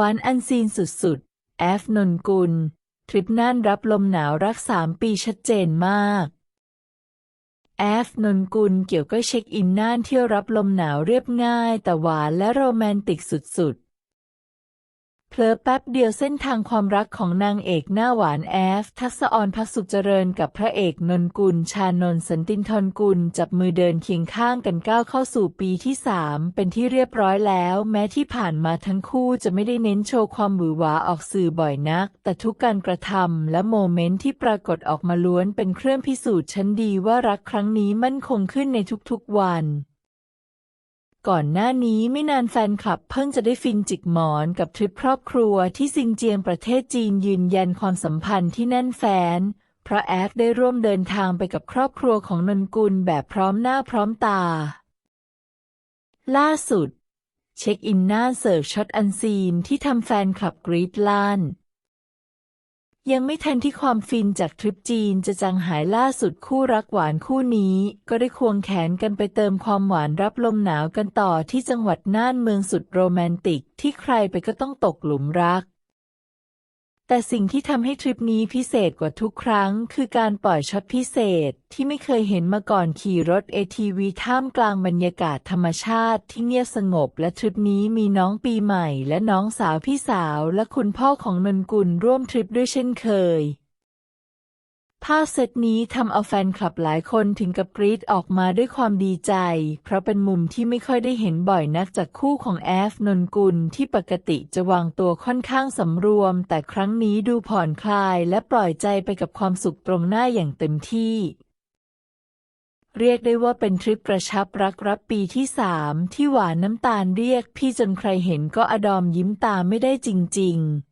หวานอันซีนสุดๆ แอฟนนกุล ทริปน่านรับลมหนาวรักสามปีชัดเจนมาก แอฟนนกุลเกี่ยวก็เช็คอินน่านเที่ยวรับลมหนาวเรียบง่าย แต่หวานและโรแมนติกสุดๆ เพลอแป๊บเดียวเส้นทางความรักของนางเอกหน้าหวานแอฟ ทักษออนพักสุขเจริญกับพระเอกนนกุล ชานนสันตินทรกุล จับมือเดินเคียงข้างกันก้าวเข้าสู่ปีที่สามเป็นที่เรียบร้อยแล้ว แม้ที่ผ่านมาทั้งคู่จะไม่ได้เน้นโชว์ความหวือหวาออกสื่อบ่อยนัก แต่ทุกการกระทำและโมเมนต์ที่ปรากฏออกมาล้วนเป็นเครื่องพิสูจน์ชั้นดีว่ารักครั้งนี้มั่นคงขึ้นในทุกๆวัน ก่อนหน้านี้ไม่นานแฟนคลับเพิ่งจะได้ฟินจิกหมอนกับทริปครอบครัวที่ซิงเจียงประเทศจีนยืนยันความสัมพันธ์ที่แน่นแฟน เพราะแอฟได้ร่วมเดินทางไปกับครอบครัวของนนกุลแบบพร้อมหน้าพร้อมตา ล่าสุด เช็คอินหน้าเสิร์ฟช็อตอันซีนที่ทำแฟนคลับกรีดลั่น ยังไม่ทันที่ความฟินจากทริปจีนจะจางหายล่าสุดคู่รักหวานคู่นี้ ก็ได้ควงแขนกันไปเติมความหวานรับลมหนาวกันต่อที่จังหวัดน่านเมืองสุดโรแมนติก ที่ใครไปก็ต้องตกหลุมรัก แต่สิ่งที่ทำให้ทริปนี้พิเศษกว่าทุกครั้ง คือการปล่อยช็อตพิเศษที่ไม่เคยเห็นมาก่อนขี่รถ ATV ท่ามกลางบรรยากาศธรรมชาติที่เงียบสงบ และทริปนี้มีน้องปีใหม่ และน้องสาวพี่สาว และคุณพ่อของนนกุลร่วมทริปด้วยเช่นเคย ภาพเซตนี้ทำเอาแฟนคลับหลายคนถึงกับกรี๊ดออกมาด้วยความดีใจ เพราะเป็นมุมที่ไม่ค่อยได้เห็นบ่อยนักจากคู่ของแอฟนนกุลที่ปกติจะวางตัวค่อนข้างสำรวม แต่ครั้งนี้ดูผ่อนคลายและปล่อยใจไปกับความสุขตรงหน้าอย่างเต็มที่ เรียกได้ว่าเป็นทริปกระชับรักรับปีที่สามที่หวานน้ำตาลเรียกพี่จนใครเห็นก็อดอมยิ้มตามไม่ได้จริง ๆ